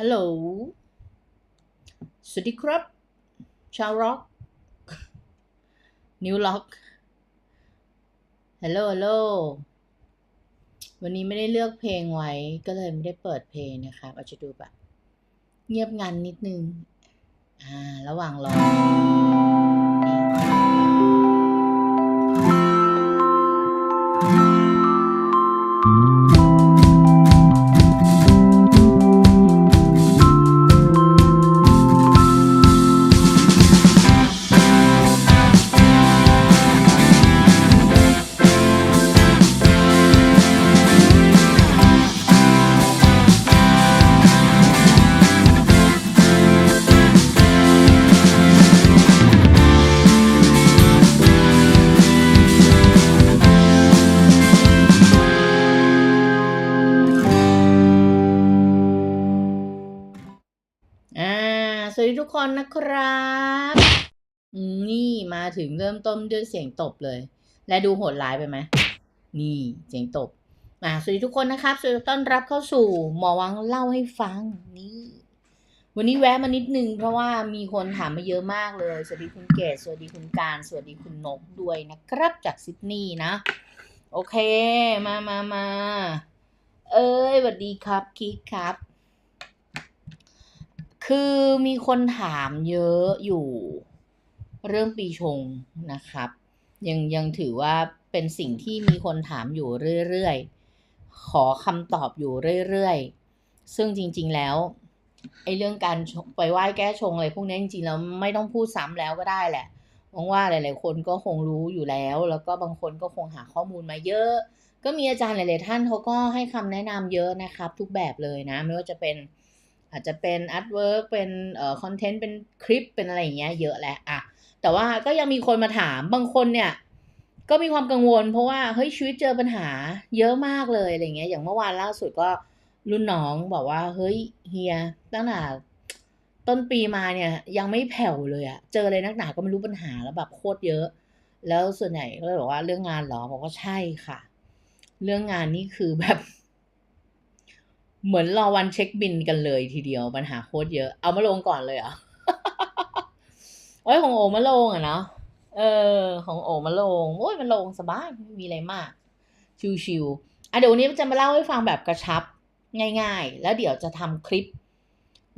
ฮัลโหล สวัสดีครับ ชาวร็อก นิวล็อก ฮัลโหลฮัลโหล วันนี้ไม่ได้เลือกเพลงไว้ ก็เลยไม่ได้เปิดเพลงนะครับ อาจจะดูแบบ เงียบงันนิดนึง อ่า ระหว่างรอ ทุกคนนะครับ นี่มาถึงเริ่มต้นด้วยเสียงตบเลย และดูโหดร้ายไปไหม นี่เสียงตบอ่าสวัสดีทุกคนนะครับสวัสดีต้อนรับเข้าสู่หมอวังเล่าให้ฟังนี่ วันนี้แวะมานิดนึงเพราะว่ามีคนถามมาเยอะมากเลย สวัสดีคุณเกศสวัสดีคุณการ สวัสดีคุณนกด้วยนะครับจากซิดนีย์นะ โอเค มามามาเอ้ยสวัสดีครับคิกครับ คือมีคนถามเยอะอยู่เรื่องปีชงนะครับ ยังยังถือว่าเป็นสิ่งที่มีคนถามอยู่เรื่อยๆ ขอคำตอบอยู่เรื่อยๆ ซึ่งจริงๆแล้วไอ้เรื่องการไปไหว้แก้ชงอะไรพวกนี้จริงๆแล้วไม่ต้องพูดซ้ำแล้วก็ได้แหละหวังว่าหลาย ๆ คนก็คงรู้อยู่แล้ว แล้วก็บางคนก็คงหาข้อมูลมาเยอะ ก็มีอาจารย์หลาย ๆ ท่านเขาก็ให้คำแนะนำเยอะนะครับ ทุกแบบเลยนะ ไม่ว่าจะเป็น อาจจะเป็นอาร์ตเวิร์กเป็นเอ่อคอนเทนต์เป็นคลิปเป็นอะไรอย่างเงี้ยเยอะแหละอะแต่ว่าก็ยังมีคนมาถามบางคนเนี่ยก็มีความกังวล เพราะว่าเฮ้ยชีวิตเจอปัญหาเยอะมากเลยอะไรเงี้ยอย่างเมื่อวานล่าสุดก็รุ่นน้องบอกว่าเฮ้ยเฮียตั้งแต่ต้นปีมาเนี่ยยังไม่แผ่วเลยอะเจออะไรนักหนาก็ไม่รู้ปัญหาแล้วแบบโคตรเยอะ แล้วส่วนใหญ่ก็เลยบอกว่าเรื่องงานเหรอบอกว่าใช่ค่ะ เรื่องงานนี่คือแบบ เหมือนรอวันเช็คบินกันเลยทีเดียวปัญหาโคตรเยอะ เอามาลงก่อนเลยเหรอโอ้ยของโอมาลงอะเนาะเออ ของโอมาลงโอ้ยมันลงสบายไม่มีอะไรมาก ชิวๆอะเดี๋ยววันนี้จะมาเล่าให้ฟังแบบกระชับง่าย ๆ แล้วเดี๋ยวจะทำคลิป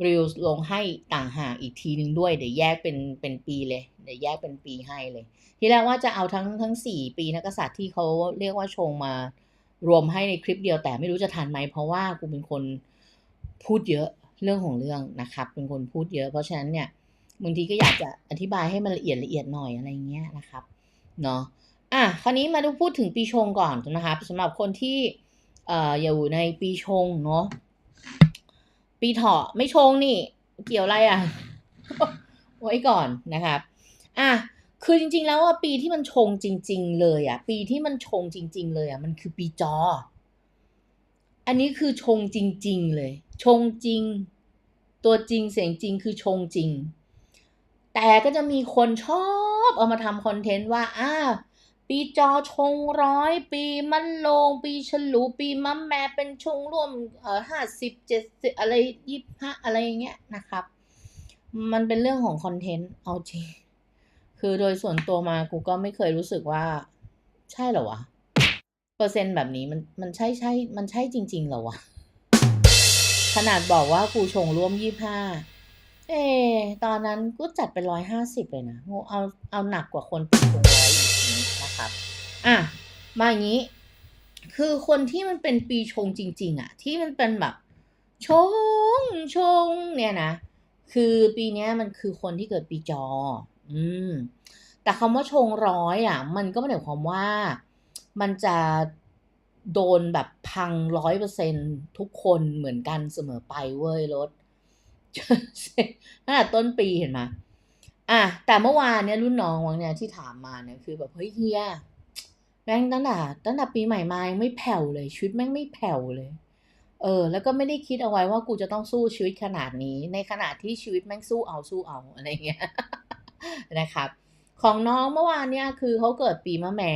รีวลงให้ต่างหากอีกทีนึงด้วย เดี๋ยวแยกเป็นเป็นปีเลย เดี๋ยวแยกเป็นปีให้เลย ที่แรกว่าจะเอาทั้งทั้งสี่ปีนักกษัตริย์ที่เขาเรียกว่าชงมา รวมให้ในคลิปเดียวแต่ไม่รู้จะทันไหม เพราะว่ากูเป็นคนพูดเยอะเรื่องของเรื่องนะครับ เป็นคนพูดเยอะ เพราะฉะนั้นเนี่ยบางทีก็อยากจะอธิบายให้มันละเอียดละเอียดหน่อยอะไรเงี้ยนะครับเนาะอะคราวนี้มาดูพูดถึงปีชงก่อนนะครับสำหรับคนที่เอ่ออยู่ในปีชงเนาะปีเถาะไม่ชงนี่ เกี่ยวอะไรอะไว้ก่อนนะครับ อะ คือจริง ๆ แล้วอะปีที่มันชงจริง ๆ เลยอะ ปีที่มันชงจริง ๆ เลยอะมันคือปีจอ อันนี้คือชงจริง ๆ เลย ชงจริง ตัวจริงเสียงจริงคือชงจริง แต่ก็จะมีคนชอบเอามาทำคอนเทนต์ว่าอ่าปีจอชงร้อยปีมันลง ปีฉลูปีมัมแม่เป็นชงร่วมเอ่อห้าสิบเจ็ดสิบอะไรยี่ห้าอะไรอย่างเงี้ยนะครับ มันเป็นเรื่องของคอนเทนต์เอาจริง คือโดยส่วนตัวมากูก็ไม่เคยรู้สึกว่า ใช่เหรอวะ เปอร์เซ็นต์แบบนี้มันมันใช่ใช่ มันใช่จริง ๆเหรอวะ ขนาดบอกว่ากูชงร่วมยี่ห้าเอ ตอนนั้นกูจัดไปร้อยห้าสิบเลยนะเอาเอาหนักกว่าคนปีชงร้อยอีกนะครับ อะ มาอย่างนี้ คือคนที่มันเป็นปีชงจริง ๆอะที่มันเป็นแบบชงชงเนี่ยนะ คือปีนี้มันคือคนที่เกิดปีจอ อืม แต่คำว่าชงร้อยอะ มันก็ไม่ได้ความว่ามันจะโดนแบบพังร้อยเปอร์เซ็นทุกคนเหมือนกันเสมอไปเว้ยรถตั้งแต่ต้นปีเห็นไหมอะแต่เมื่อวานเนี่ยรุ่นน้องวังเนี่ยที่ถามมาเนี่ยคือแบบเฮ้ยเฮียแม่งตั้งแต่ตั้งแต่ปีใหม่มายังไม่แผ่วเลยชีวิตแม่งไม่แผ่วเลย เออ แล้วก็ไม่ได้คิดเอาไว้ว่ากูจะต้องสู้ชีวิตขนาดนี้ ในขณะที่ชีวิตแม่งสู้เอาสู้เอาอะไรเงี้ย นะครับของน้องเมื่อวานเนี่ยคือเขาเกิดปีมะแม่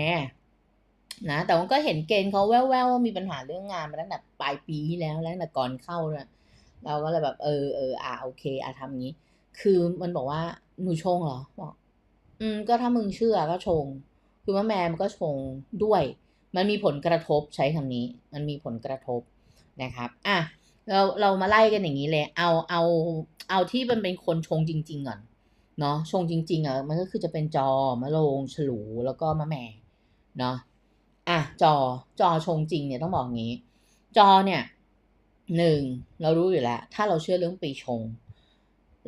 นะแต่ว่าก็เห็นเกณฑ์เขาแว่วๆว่ามีปัญหาเรื่องงานมาตั้งแต่ปลายปีที่แล้วแล้วแต่ก่อนเข้าเลยเราก็เลยแบบเออเอออะโอเคอะทำงี้ คือมันบอกว่าหนูชงเหรอบอกอืมก็ถ้ามึงเชื่อก็ชง คือว่าแม่มันก็ชงด้วย มันมีผลกระทบใช้คำนี้ มันมีผลกระทบนะครับ อะเราเรามาไล่กันอย่างนี้เลย เอาเอาเอาที่มันเป็นคนชงจริง ๆ ก่อน เนาะชงจริง ๆอะมันก็คือจะเป็นจอมะโรงฉลูแล้วก็มะแม่เนาะอะจอจอชงจริงเนี่ยต้องบอกงี้ จอเนี่ยหนึ่งเรารู้อยู่แล้ว ถ้าเราเชื่อเรื่องปีชง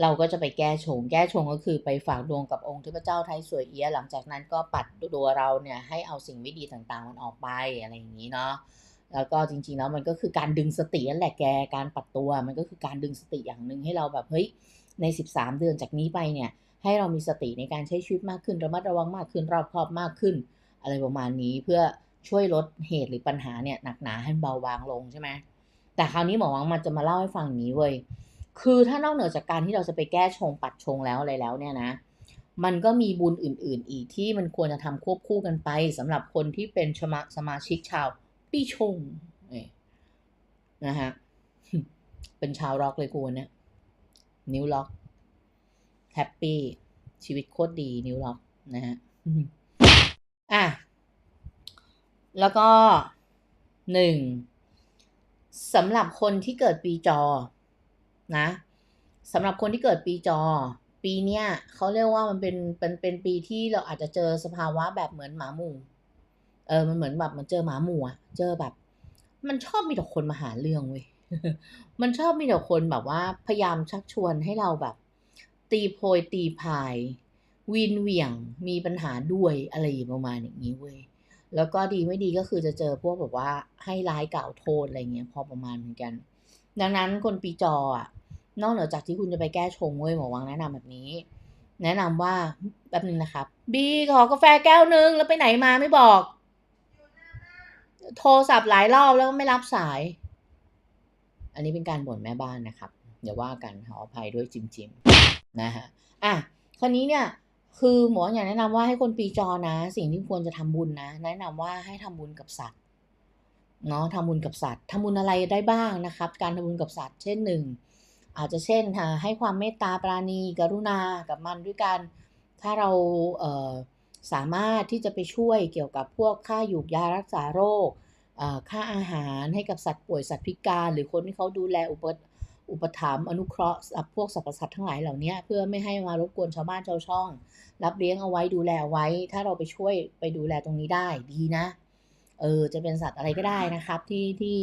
เราก็จะไปแก้ชง แก้ชงก็คือไปฝากดวงกับองค์เทพเจ้าไทยสวยเอี้ยหลังจากนั้นก็ปัดตัวเราเนี่ยให้เอาสิ่งไม่ดีต่างๆ มันออกไปอะไรอย่างนี้เนาะแล้วก็จริงๆแล้วมันก็คือการดึงสตินั่นแหละแกการปัดตัวมันก็คือการดึงสติอย่างหนึ่งให้เราแบบเฮ้ย ใน 13 เดือนจากนี้ไปเนี่ย ให้เรามีสติในการใช้ชีวิตมากขึ้นระมัดระวังมากขึ้นรอบคอบมากขึ้น อะไรประมาณนี้เพื่อช่วยลดเหตุหรือปัญหาเนี่ยหนักหนาให้เบาบางลงใช่ไหมแต่คราวนี้หมอวังมันจะมาเล่าให้ฟังนี้เว้ยคือถ้านอกเหนือจากการที่เราจะไปแก้ชงปัดชงแล้วอะไรแล้วเนี่ยนะ มันก็มีบุญอื่น ๆ อีกที่มันควรจะทำควบคู่กันไปสำหรับคนที่เป็นสมาสมาชิกชาวปีชงนี่นะฮะเป็นชาวร็อกเลยกูเนี่ย นิ้วล็อกแฮปปี้ชีวิตโคตรดีนิ้วล็อกนะฮะอะแล้วก็หนึ่งสำหรับคนที่เกิดปีจอนะสำหรับคนที่เกิดปีจอ ปีเนี้ยเขาเรียกว่ามันเป็นเป็นเป็นปีที่เราอาจจะเจอสภาวะแบบเหมือนหมาหมู่เออมันเหมือนแบบมันเจอหมาหมู่อะเจอแบบ มันชอบมีแต่คนมาหาเรื่องเว้ย มันชอบมีแต่คนแบบว่าพยายามชักชวนให้เราแบบ ตีโพยตีพาย วินเหวี่ยงมีปัญหาด้วยอะไรประมาณอย่างนี้เว้ยแล้วก็ดีไม่ดีก็คือจะเจอพวกแบบว่าให้ร้ายกล่าวโทษอะไรเงี้ยพอประมาณเหมือนกัน ดังนั้นคนปีจออะ นอกเหนือจากที่คุณจะไปแก้ชงเว้ยหมอวังแนะนำแบบนี้ แนะนำว่าแบบนึงนะครับ บีขอกาแฟแก้วนึงแล้วไปไหนมาไม่บอก โทรศัพท์หลายรอบแล้วก็ไม่รับสาย อันนี้เป็นการบ่นแม่บ้านนะครับอย่าว่ากันขออภัยด้วยจิมจิมนะฮะอะคราวนี้เนี่ยคือหมออยากแนะนำว่าให้คนปีจอนะ สิ่งที่ควรจะทำบุญนะ แนะนำว่าให้ทำบุญกับสัตว์เนาะทำบุญกับสัตว์ทำบุญอะไรได้บ้างนะครับ การทำบุญกับสัตว์ เช่นหนึ่งอาจจะเช่นให้ความเมตตาปราณี กรุณากับมันด้วยกัน ถ้าเราเสามารถที่จะไปช่วยเกี่ยวกับพวกค่าหยูกยารักษาโรค ค่าอาหารให้กับสัตว์ป่วยสัตว์พิการ หรือคนที่เขาดูแลอุปอุปถัมภ์อนุเคราะห์พวกสรรพสัตว์ทั้งหลายเหล่านี้เพื่อไม่ให้มารบกวนชาวบ้านชาวช่อง รับเลี้ยงเอาไว้ดูแลไว้ ถ้าเราไปช่วยไปดูแลตรงนี้ได้ดีนะเออจะเป็นสัตว์อะไรก็ได้นะครับที่ที่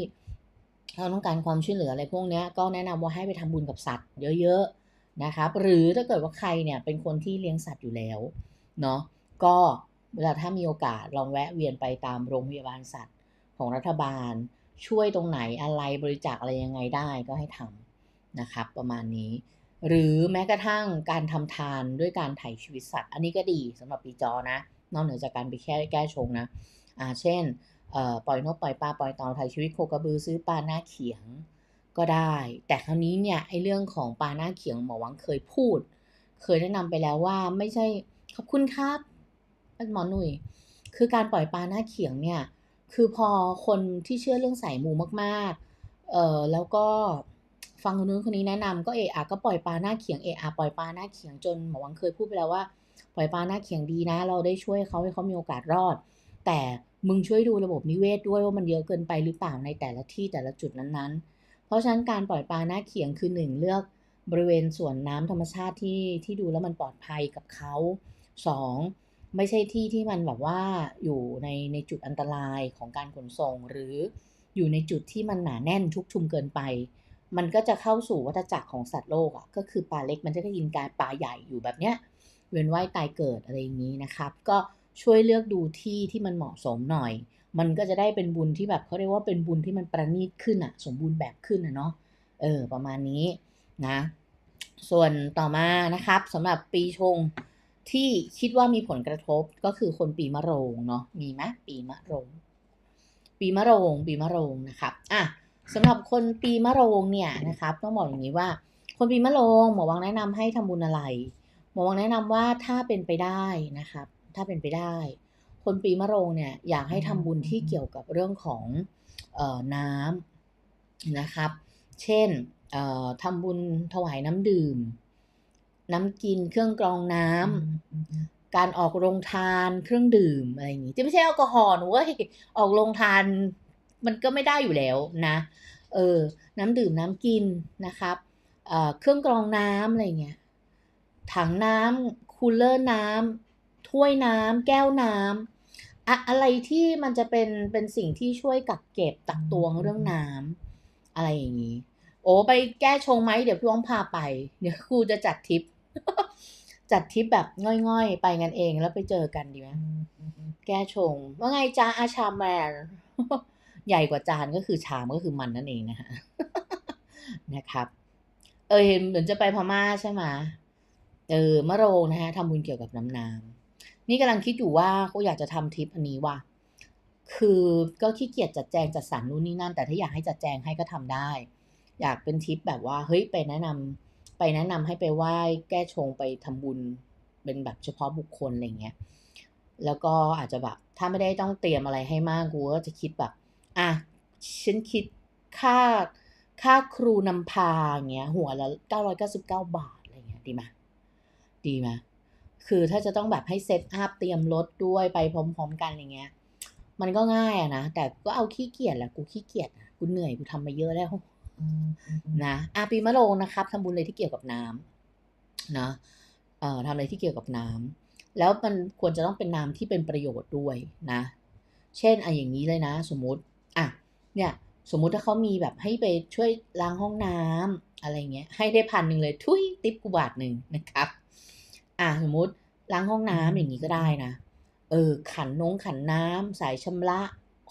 เราต้องการความช่วยเหลืออะไรพวกนี้ก็แนะนำว่าให้ไปทำบุญกับสัตว์เยอะๆนะครับหรือถ้าเกิดว่าใครเนี่ยเป็นคนที่เลี้ยงสัตว์อยู่แล้วเนาะก็เวลาถ้ามีโอกาสลองแวะเวียนไปตามโรงพยาบาลสัตว์ ของรัฐบาล ช่วยตรงไหนอะไรบริจาคอะไรยังไงได้ก็ให้ทำนะครับ ประมาณนี้ หรือแม้กระทั่งการทำทานด้วยการไถ่ชีวิตสัตว์ อันนี้ก็ดีสำหรับปีจอนะ นอกเหนือจากการไปแค่แก้ชงนะอ่าเช่นปล่อยนกปล่อยปลาปล่อยเต่าถ่ายชีวิตโคกระบือซื้อปลาหน้าเขียงก็ได้ แต่คราวนี้เนี่ยไอ้เรื่องของปลาหน้าเขียงหมอวังเคยพูด เคยแนะนำไปแล้วว่าไม่ใช่ขอบคุณครับหมอหนุ่ย คือการปล่อยปลาหน้าเขียงเนี่ย คือพอคนที่เชื่อเรื่องสายมูมากๆ เออแล้วก็ฟังคนนู้นคนนี้แนะนำก็เอะอะก็ปล่อยปลาหน้าเขียงเอะอะปล่อยปลาหน้าเขียงจนหมอวังเคยพูดไปแล้วว่า ปล่อยปลาหน้าเขียงดีนะ เราได้ช่วยเขาให้เขามีโอกาสรอด แต่มึงช่วยดูระบบนิเวศด้วยว่ามันเยอะเกินไปหรือเปล่าในแต่ละที่แต่ละจุดนั้นๆ เพราะฉะนั้นการปล่อยปลาหน้าเขียงคือหนึ่งเลือกบริเวณส่วนน้ำธรรมชาติที่ที่ดูแล้วมันปลอดภัยกับเขาสอง ไม่ใช่ที่ที่มันแบบว่าอยู่ในในจุดอันตรายของการขนส่ง หรืออยู่ในจุดที่มันหนาแน่นชุกชุมเกินไป มันก็จะเข้าสู่วัฏจักรของสัตว์โลกอะ่ะก็คือปลาเล็กมันจะได้กินกายปลาใหญ่อยู่แบบเนี้ยเวียนว่ายตายเกิดอะไรอย่างนี้นะครับ ก็ช่วยเลือกดูที่ที่มันเหมาะสมหน่อย มันก็จะได้เป็นบุญที่แบบเขาเรียกว่าเป็นบุญที่มันประณีตขึ้นอะสมบูรณ์แบบขึ้นอะเนาะเออประมาณนี้นะ ส่วนต่อมานะครับสำหรับปีชง ที่คิดว่ามีผลกระทบก็คือคนปีมะโรงเนาะมีไหมปีมะโรง ปีมะโรง ปีมะโรงนะครับอะสำหรับคนปีมะโรงเนี่ยนะครับ ต้องบอกอย่างนี้ว่า คนปีมะโรงหมอวังแนะนำให้ทำบุญอะไร หมอวังแนะนำว่าถ้าเป็นไปได้นะครับ ถ้าเป็นไปได้ คนปีมะโรงเนี่ยอยากให้ทำบุญที่เกี่ยวกับเรื่องของเออน้ำนะครับ เช่นเอ่อทำบุญถวายน้ำดื่ม น้ำกินเครื่องกรองน้ำอืมอืมการออกโรงทานเครื่องดื่มอะไรอย่างงี้ที่ไม่ใช่แอลกอฮอล์นะเว้ยออกโรงทาน มันก็ไม่ได้อยู่แล้วนะ เออ น้ำดื่มน้ำกินนะครับเอ่อเครื่องกรองน้ำอะไรเงี้ยถังน้ำคูลเลอร์น้ำถ้วยน้ำแก้วน้ำอะอะไรที่มันจะเป็นเป็นสิ่งที่ช่วยกักเก็บตักตวงเรื่องน้ำอะไรอย่างนี้ โอ้ไปแก้ชงไหมเดี๋ยวพี่ว้องพาไป เดี๋ยวครูจะจัดทริป จัดทริปแบบง่อยๆ ไปกันเองแล้วไปเจอกันดีไหมแก้ชง ว่าไงจ้าอาชามแมนใหญ่กว่าจานก็คือชามก็คือมันนั่นเองนะฮะนะครับ เออเห็นเหมือนจะไปพม่าใช่ไหมเออมะโรงนะฮะทำบุญเกี่ยวกับน้ำน้ำนี่กำลังคิดอยู่ว่าเขาอยากจะทำทริปอันนี้ว่ะคือก็ขี้เกียจจัดแจงจัดสรรนู่นนี่นั่น แต่ถ้าอยากให้จัดแจงให้ก็ทำได้ อยากเป็นทริปแบบว่าเฮ้ยไปแนะนำ ไปแนะนำให้ไปไหว้แก้ชงไปทำบุญเป็นแบบเฉพาะบุคคลอะไรเงี้ยแล้วก็อาจจะแบบถ้าไม่ได้ต้องเตรียมอะไรให้มากกูก็จะคิดแบบอะฉันคิดค่าค่าครูนำพาเงี้ยหัวละเก้าร้อยเก้าสิบเก้าบาทอะไรเงี้ยดีไหมดีไหมคือถ้าจะต้องแบบให้เซตอัพเตรียมรถด้วยไปพร้อม ๆ กันอย่างเงี้ย มันก็ง่ายอะนะ แต่ก็เอาขี้เกียจแหละกูขี้เกียจกูเหนื่อยกูทำมาเยอะแล้ว นะอาปีมะโรงนะครับทำบุญอะไรที่เกี่ยวกับน้ำนะเอ่อทำอะไรที่เกี่ยวกับน้ำแล้วมันควรจะต้องเป็นน้ำที่เป็นประโยชน์ด้วยนะ เช่นอะอย่างนี้เลยนะ สมมติอะเนี่ยสมมุติถ้าเขามีแบบให้ไปช่วยล้างห้องน้ำอะไรเงี้ยให้ได้พันหนึ่งเลยทุยติปกูบาทหนึ่งนะครับอะสมมติล้างห้องน้ำอย่างนี้ก็ได้นะเออขันนงขันน้ำสายชำระ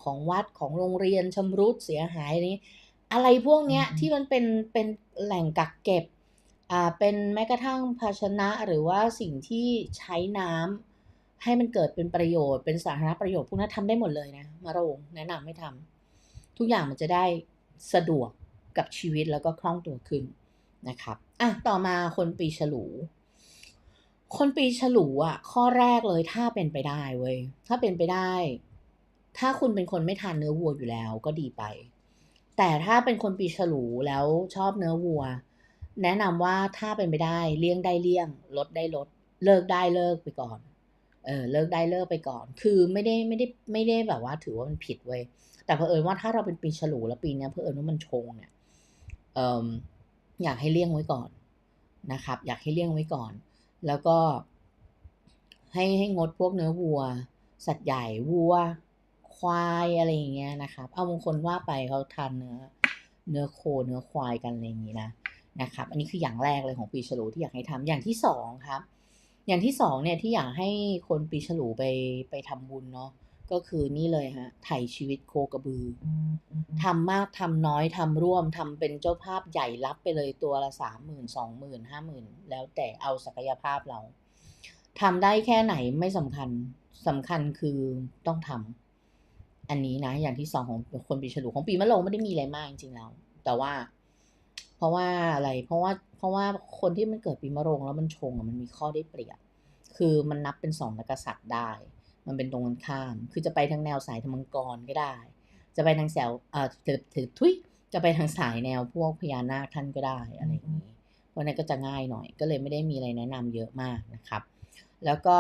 ของวัดของโรงเรียนชำรุดเสียหายอะไรนี้ อะไรพวกเนี้ยอืมที่มันเป็นเป็นแหล่งกักเก็บอ่าเป็นแม้กระทั่งภาชนะหรือว่าสิ่งที่ใช้น้ำให้มันเกิดเป็นประโยชน์ เป็นสาธารณประโยชน์พวกนั้นทำได้หมดเลยนะมาโรงแนะนำให้ทำทุกอย่างมันจะได้สะดวกกับชีวิตแล้วก็คล่องตัวขึ้นนะครับอะต่อมาคนปีฉลู คนปีฉลูอะ ข้อแรกเลยถ้าเป็นไปได้เว้ยถ้าเป็นไปได้ ถ้าคุณเป็นคนไม่ทานเนื้อวัวอยู่แล้วก็ดีไป แต่ถ้าเป็นคนปีฉลูแล้วชอบเนื้อวัว แนะนำว่าถ้าเป็นไปได้เลี่ยงได้เลี่ยง ลดได้ลด เลิกได้เลิกไปก่อนเออเลิกได้เลิกไปก่อน คือไม่ได้ไม่ได้ไม่ได้แบบว่าถือว่ามันผิดเว้ย แต่เผอิญว่าถ้าเราเป็นปีฉลูแล้วปีนี้เผอิญว่ามันชงเนี่ยเอออยากให้เลี่ยงไว้ก่อนนะครับ อยากให้เลี่ยงไว้ก่อน แล้วก็ให้ให้งดพวกเนื้อวัว สัตว์ใหญ่วัว ควายอะไรอย่างเงี้ยนะครับเอาบางคนว่าไปเขาทานเนื้อเนื้อโคเนื้อควายกันอะไรอย่างงี้นะนะครับ อันนี้คืออย่างแรกเลยของปีฉลูที่อยากให้ทำอย่างที่สองครับ อย่างที่สองเนี่ยที่อยากให้คนปีฉลูไปไปทำบุญเนาะก็คือนี่เลยฮะไถ่ชีวิตโคกระบืออืมอืมอืมทำมากทำน้อยทำร่วมทำเป็นเจ้าภาพใหญ่รับไปเลยตัวละสามหมื่นสองหมื่นห้าหมื่นแล้วแต่เอาศักยภาพเราทำได้แค่ไหนไม่สำคัญสำคัญคือต้องทำ อันนี้นะ อย่างที่สองของคนปีฉลูของปีมะโรงไม่ได้มีอะไรมากจริงๆแล้ว แต่ว่า เพราะว่าอะไร เพราะว่า เพราะว่าคนที่มันเกิดปีมะโรงแล้วมันชงอะมันมีข้อได้เปรียบ คือมันนับเป็นสองนักษัตริย์ได้ มันเป็นตรงกันข้าม คือจะไปทางแนวสายธรรมังกรก็ได้ จะไปทางแสวเอ่อถือถือทุยจะไปทางสายแนวพวกพญานาคท่านก็ได้อะไรอย่างนี้ เพราะนั้นก็จะง่ายหน่อย ก็เลยไม่ได้มีอะไรแนะนำเยอะมากนะครับ แล้วก็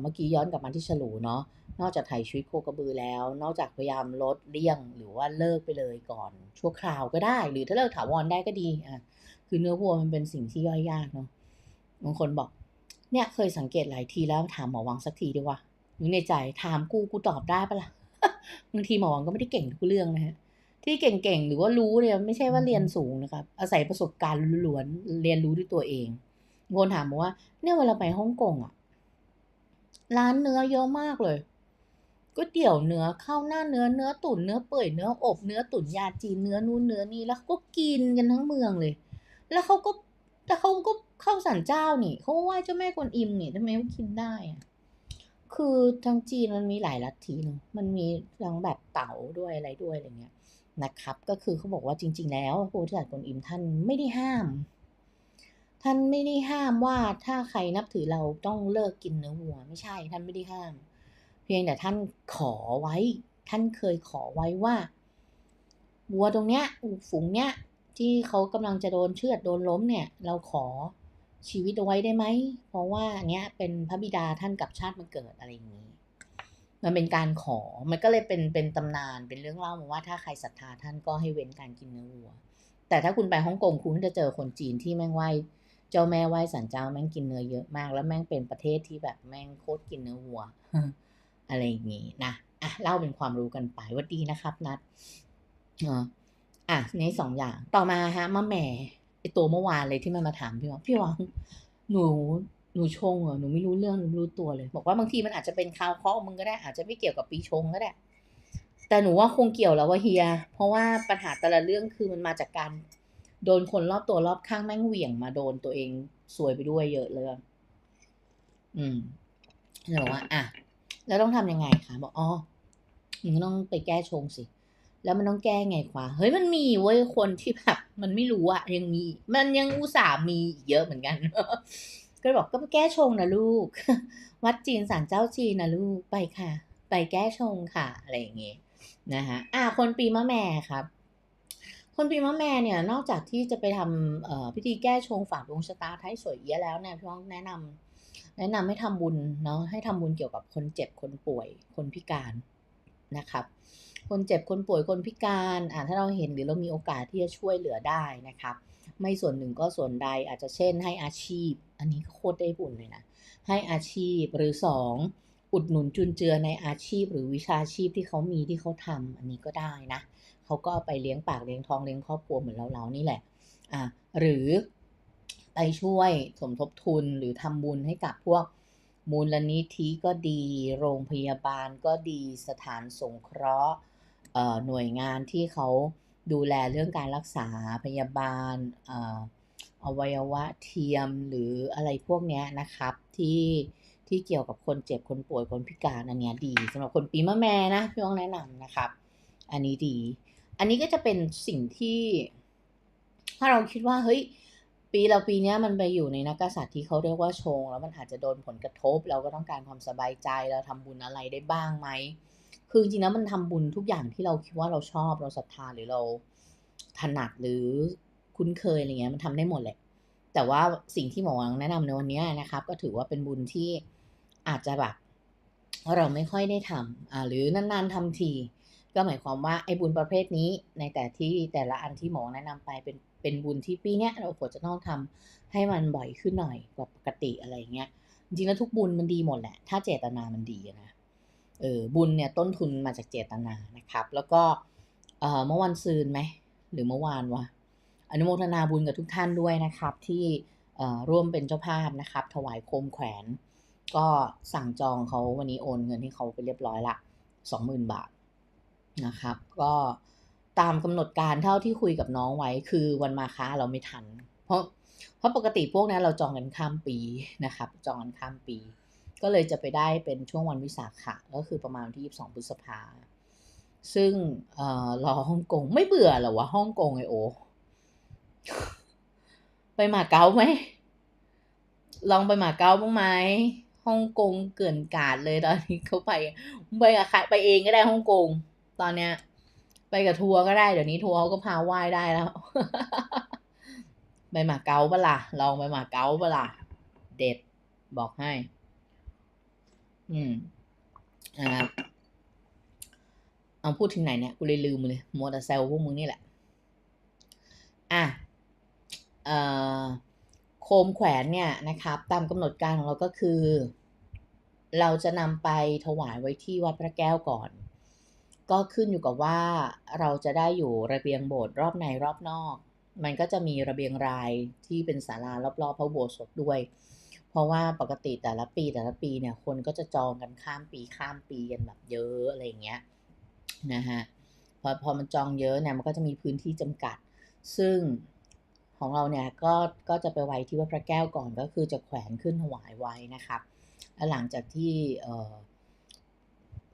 เมื่อกี้ย้อนกลับมาที่ฉลูเนาะ นอกจากไถ่ชีวิตโคกระบือแล้ว นอกจากพยายามลดเลี่ยงหรือว่าเลิกไปเลยก่อน ชั่วคราวก็ได้ หรือถ้าเลิกถาวรได้ก็ดีอะคือเนื้อวัวมันเป็นสิ่งที่ย่อยยากเนาะบางคนบอก เนี่ยเคยสังเกตหลายทีแล้วถามหมอวังสักทีดีว่าอยู่ในใจถามกูกูตอบได้ปะล่ะบางทีหมอวังก็ไม่ได้เก่งทุกเรื่องนะฮะที่เก่งๆหรือว่ารู้เนี่ยไม่ใช่ว่าเรียนสูงนะครับอาศัยประสบการณ์ล้วนๆเรียนรู้ด้วยตัวเองบางคนถามบอกว่า เนี่ยเวลาไปฮ่องกงอะร้านเนื้อเยอะมากเลย ก๋วยเตี๋ยวเนื้อข้าวหน้าเนื้อเนื้อตุ๋นเนื้อเปื่อยเนื้ออบเนื้อตุ๋นยาจีนเนื้อนู่นเนื้อนี่แล้วเขาก็กินกันทั้งเมืองเลย แล้วเขาก็แต่เขาก็เข้าสันเจ้านี่เขาไหว้เจ้าแม่กวนอิมนี่ทำไมไม่กินได้อะคือทางจีนมันมีหลายลัทธิเนาะมันมีทั้งแบบเต๋าด้วยอะไรด้วยอะไรเงี้ยนะครับ ก็คือเขาบอกว่าจริง ๆ แล้วพระพธิสัตว์กวนอิมท่านไม่ได้ห้าม ท่านไม่ได้ห้ามว่าถ้าใครนับถือเราต้องเลิกกินเนื้อวัว ไม่ใช่ท่านไม่ได้ห้าม เพียงแต่ท่านขอไว้ ท่านเคยขอไว้ว่าวัวตรงเนี้ยฝูงเนี้ยที่เขากำลังจะโดนเชือดโดนล้มเนี่ย เราขอชีวิตเอาไว้ได้ไหม เพราะว่าเนี้ยเป็นพระบิดาท่านกับชาติมาเกิดอะไรอย่างนี้ มันเป็นการขอ มันก็เลยเป็นเป็นตำนานเป็นเรื่องเล่ามาว่าถ้าใครศรัทธาท่านก็ให้เว้นการกินเนื้อวัว แต่ถ้าคุณไปฮ่องกงคุณจะเจอคนจีนที่แม่งไหวเจ้าแม่ไหวสันเจ้าแม่งกินเนื้อเยอะมาก แล้วแม่งเป็นประเทศที่แบบแม่งโคตรกินเนื้อวัว อะไรอย่างงี้นะอะเล่าเป็นความรู้กันไปว่าดีนะครับนัดอออะนี่สองอย่างต่อมาฮะมะแหม่ไอตัวเมื่อวานเลยที่มันมาถามพี่ว่าพี่วังหนูหนูชงเหรอหนูไม่รู้เรื่องหนูไม่รู้ตัวเลย บอกว่าบางทีมันอาจจะเป็นคาวเคราะมึงก็ได้อาจจะไม่เกี่ยวกับปีชงก็ได้ แต่หนูว่าคงเกี่ยวแล้วว่าเฮีย เพราะว่าปัญหาแต่ละเรื่องคือมันมาจากการโดนคนรอบตัวรอบข้างแม่งเหวี่ยงมาโดนตัวเองซวยไปด้วยเยอะเลยอะอืมเลยบอกว่า อะ แล้วต้องทำยังไงคะบอกอ๋อมึงต้องไปแก้ชงสิ แล้วมันต้องแก้ไงควะเฮ้ยมันมีเว้ยคนที่แบบมันไม่รู้อะยังมี มันยังอุตส่าห์มีเยอะเหมือนกันก็เลยบอกก็ไปแก้ชงนะลูก วัดจีนศาลเจ้าจีนนะลูกไปค่ะ ไปแก้ชงค่ะอะไรอย่างเงี้ยนะฮะอะคนปีมะแม่ครับ คนปีมะแม่เนี่ยนอกจากที่จะไปทำพิธีแก้ชงฝากดวงชะตาไทยสวยเอี้ยะแล้วเนี่ยพี่น้องแนะนำ แนะนำให้ทำบุญเนาะให้ทำบุญเกี่ยวกับคนเจ็บคนป่วยคนพิการนะครับ คนเจ็บคนป่วยคนพิการอ่าถ้าเราเห็นหรือเรามีโอกาสที่จะช่วยเหลือได้นะครับ ไม่ส่วนหนึ่งก็ส่วนใดอาจจะเช่น ให้อาชีพ อันนี้โคตรได้บุญเลยนะให้อาชีพหรือสองอุดหนุนจุนเจือในอาชีพ หรือวิชาชีพที่เขามีที่เขาทำอันนี้ก็ได้นะเขาก็เอาไปเลี้ยงปากเลี้ยงท้องเลี้ยงครอบครัวเหมือนเราเรานี่แหละอ่าหรือ ไปช่วยสมทบทุนหรือทำบุญให้กับพวกมูลนิธิก็ดี โรงพยาบาลก็ดีสถานสงเคราะห์หน่วยงานที่เขาดูแลเรื่องการรักษาพยาบาลอวัยวะเทียมหรืออะไรพวกนี้นะครับที่ที่เกี่ยวกับคนเจ็บคนป่วยคนพิการอันนี้ดีสำหรับคนปีมะแม่นะพี่น้องแนะนำนะครับ อันนี้ดี อันนี้ก็จะเป็นสิ่งที่ ถ้าเราคิดว่าเฮ้ย ปีเราปีเนี้ยมันไปอยู่ในนักกษัตริย์ที่เขาเรียกว่าชง แล้วมันอาจจะโดนผลกระทบ เราก็ต้องการความสบายใจเราทำบุญอะไรได้บ้างไหมคือจริงๆแล้วมันทำบุญทุกอย่างที่เราคิดว่าเราชอบเราศรัทธาหรือเราถนัดหรือคุ้นเคยอะไรเงี้ยมันทำได้หมดแหละแต่ว่าสิ่งที่หมอวังแนะนำในวันนี้นะครับ ก็ถือว่าเป็นบุญที่อาจจะแบบเราไม่ค่อยได้ทำอ่าหรือนานๆทำที ก็หมายความว่าไอ้บุญประเภทนี้ในแต่ที่แต่ละอันที่หมอแนะนำไปเป็นเป็นบุญที่ปีเนี้ยเราควรจะต้องทำให้มันบ่อยขึ้นหน่อยกว่าปกติอะไรเงี้ยจริงแล้วทุกบุญมันดีหมดแหละ ถ้าเจตนามันดีนะเออบุญเนี่ยต้นทุนมาจากเจตนานะครับ แล้วก็เออเมื่อวันซืนไหมหรือเมื่อวานวะอนุโมทนาบุญกับทุกท่านด้วยนะครับ ที่ร่วมเป็นเจ้าภาพนะครับ ถวายโคมแขวน ก็สั่งจองเขาวันนี้โอนเงินให้เขาไปเรียบร้อยละสองหมื่นบาท นะครับ ก็ตามกำหนดการเท่าที่คุยกับน้องไว้ คือวันมาค้าเราไม่ทัน เพราะเพราะปกติพวกนี้เราจองกันข้ามปีนะครับ จองกันข้ามปี ก็เลยจะไปได้เป็นช่วงวันวิสาขะก็คือประมาณที่ 22พฤษภาซึ่งเอ่อรอฮ่องกงไม่เบื่อหรอวะฮ่องกงไอโอ ไปมาเก๊าไหม ลองไปมาเก๊าบ้างไหมฮ่องกงเกินกาดเลยตอนนี้เขาไปไปกับใครไปเองก็ได้ฮ่องกง ตอนเนี้ย ไปกับทัวร์ก็ได้เดี๋ยวนี้ทัวร์เขาก็พาว่ายได้แล้ว ไปมาเก๊าปะล่ะลองไปมาเก๊าปะล่ะเด็ดบอกให้ อืมอ่าเอาพูดถึงไหนเนี่ยกูเลยลืมเลยมัวแต่แซวพวกมึงนี่แหละ อะเอ่อโคมแขวนเนี่ยนะครับ ตามกำหนดการของเราก็คือ เราจะนำไปถวายไว้ที่วัดพระแก้วก่อน ก็ขึ้นอยู่กับว่าเราจะได้อยู่ระเบียงโบสถ์รอบในรอบนอก มันก็จะมีระเบียงรายที่เป็นศาลารอบๆพระโบสถ์ด้วย เพราะว่าปกติแต่ละปีแต่ละปีเนี่ยคนก็จะจองกันข้ามปีข้ามปีกันแบบเยอะอะไรเงี้ยนะฮะพอพอมันจองเยอะเนี่ยมันก็จะมีพื้นที่จำกัด ซึ่งของเราเนี่ยก็ก็จะไปไว้ที่วัดพระแก้วก่อนก็คือจะแขวนขึ้นถวายไว้นะครับแล้วหลังจากที่เอ่อ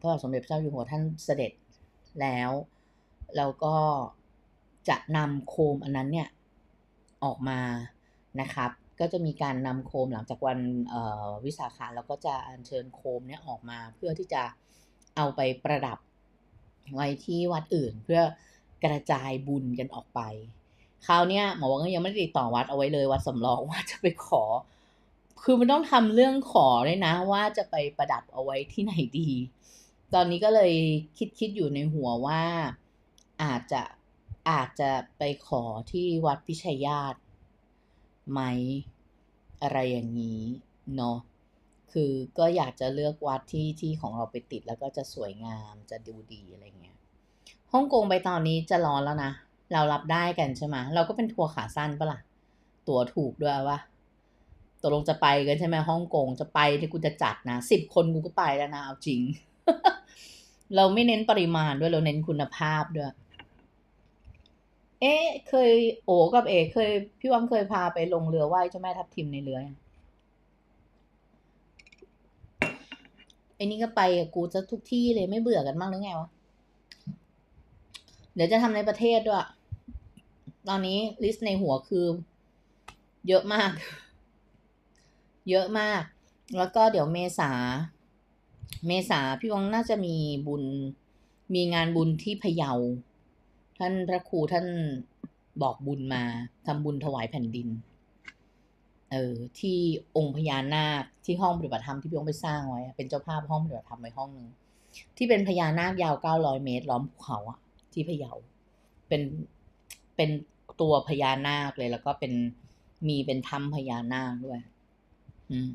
พระสมเด็จพระเจ้าอยู่หัวท่านเสด็จแล้วเราก็จะนำโคมอันนั้นเนี่ยออกมานะครับ ก็จะมีการนำโคมหลังจากวันวิสาขะเราก็จะอัญเชิญโคมเนี่ยออกมาเพื่อที่จะเอาไปประดับไว้ที่วัดอื่นเพื่อกระจายบุญกันออกไป คราวเนี้ยหมอวังก็ยังไม่ได้ติดต่อวัดเอาไว้เลยวัดสำรองว่าจะไปขอ คือมันต้องทำเรื่องขอเลยนะ ว่าจะไปประดับเอาไว้ที่ไหนดี ตอนนี้ก็เลยคิดคิดอยู่ในหัวว่าอาจจะอาจจะไปขอที่วัดพิชัยญาติไหมอะไรอย่างนี้เนาะคือก็อยากจะเลือกวัดที่ที่ของเราไปติดแล้วก็จะสวยงามจะดูดีอะไรเงี้ยฮ่องกงไปตอนนี้จะร้อนแล้วนะ เรารับได้กันใช่ไหมเราก็เป็นทัวร์ขาสั้นปะล่ะตั๋วถูกด้วยวะตกลงจะไปกันใช่ไหมฮ่องกงจะไปที่กูจะจัดนะสิบคนกูก็ไปแล้วนะเอาจริง เราไม่เน้นปริมาณด้วยเราเน้นคุณภาพด้วย เอ๊ะ เคย โอกับเอกเคย พี่วัมเคยพาไปลงเรือไหว้เจ้าแม่ทับทิมในเรือยังไอ้นี่ก็ไปกูจะทุกที่เลยไม่เบื่อกันบ้างหรือไงวะ เดี๋ยวจะทำในประเทศด้วย ตอนนี้ลิสต์ในหัวคือ เยอะมาก เยอะมาก แล้วก็เดี๋ยวเมษา เมษาพี่วังน่าจะมีบุญ มีงานบุญที่พะเยา ท่านพระครูท่านบอกบุญมาทำบุญถวายแผ่นดิน เออที่องค์พญานาคที่ห้องปฏิบัติธรรมที่พี่องไปสร้างไว้ เป็นเจ้าภาพห้องปฏิบัติธรรมไว้ห้องหนึ่งที่เป็นพญานาคยาวเก้าร้อยเมตร ล้อมภูเขาอะที่พะเยา เป็นเป็นตัวพญานาคเลยแล้วก็เป็นมีเป็นถ้ำพญานาคด้วย อืม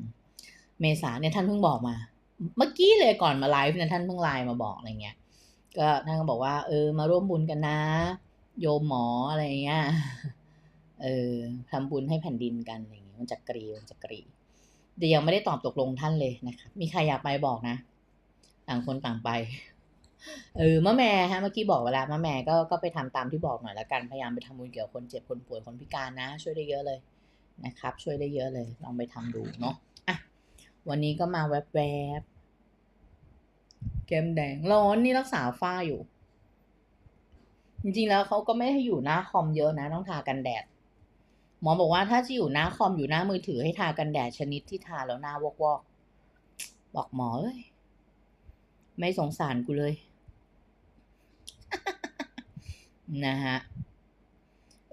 เมษาเนี่ยท่านเพิ่งบอกมา เมื่อกี้เลยก่อนมาไลฟ์นี่ยท่านเพิ่งไลน์มาบอกอะไรเงี้ย ก็ท่านก็บอกว่า เออ มาร่วมบุญกันนะ โยมหมออะไรเงี้ย เออทำบุญให้แผ่นดินกันอะไรเงี้ยมันจะกรีมันจะกรีแต่ยังไม่ได้ตอบตกลงท่านเลยนะครับมีใครอยากไปบอกนะ ต่างคนต่างไป เออมะแม่ฮะเมื่อกี้บอกเวลามะแม่ก็ก็ไปทำตามที่บอกหน่อยละกันพยายามไปทำบุญเกี่ยวกับคนเจ็บคนป่วยคนพิการนะ ช่วยได้เยอะเลยนะครับ ช่วยได้เยอะเลย ลองไปทำดูเนาะ วันนี้ก็มาแวบๆแก้มแดงร้อนนี่รักษาฝ้าอยู่ จริงๆแล้วเขาก็ไม่ให้อยู่หน้าคอมเยอะนะต้องทากันแดด หมอบอกว่าถ้าจะอยู่หน้าคอมอยู่หน้ามือถือให้ทากันแดดชนิดที่ทาแล้วหน้าวอกวอกบอกหมอเอ้ยไม่สงสารกูเลย นะฮะ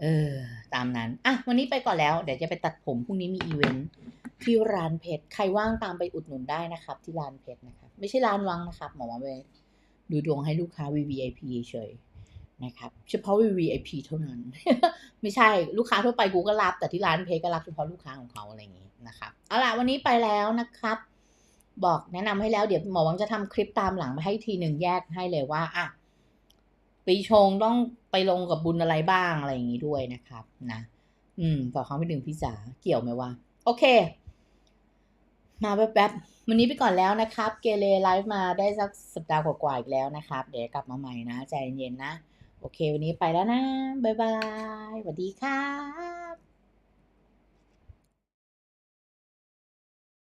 เออ ตามนั้น อะ วันนี้ไปก่อนแล้ว เดี๋ยวจะไปตัดผม พรุ่งนี้มีอีเวนต์ที่ร้านเพชร ใครว่างตามไปอุดหนุนได้นะครับ ที่ร้านเพชรนะครับ ไม่ใช่ร้านวังนะครับ หมอว่าไปดูดวงให้ลูกค้า VVIP เฉยนะครับ เฉพาะ VVIP เท่านั้น ไม่ใช่ลูกค้าทั่วไปกูก็รับ แต่ที่ร้านเพชรก็รับเฉพาะลูกค้าของเขาอะไรอย่างงี้นะครับ เอาล่ะ วันนี้ไปแล้วนะครับ บอกแนะนำให้แล้วเดี๋ยวหมอวังจะทำคลิปตามหลังมาให้ทีหนึ่งแยกให้เลยว่าอะ ปีชงต้องไปลงกับบุญอะไรบ้างอะไรอย่างนี้ด้วยนะครับนะ อืมฝากความไปถึงพี่จ๋าเกี่ยวไหมวะโอเค มาแป๊บๆวันนี้ไปก่อนแล้วนะครับ เกเรไลฟ์มาได้สักสัปดาห์กว่าๆอีกแล้วนะครับ เดี๋ยวกลับมาใหม่นะ ใจเย็นๆนะ โอเค วันนี้ไปแล้วนะ บ๊ายบายสวัสดีค่ะ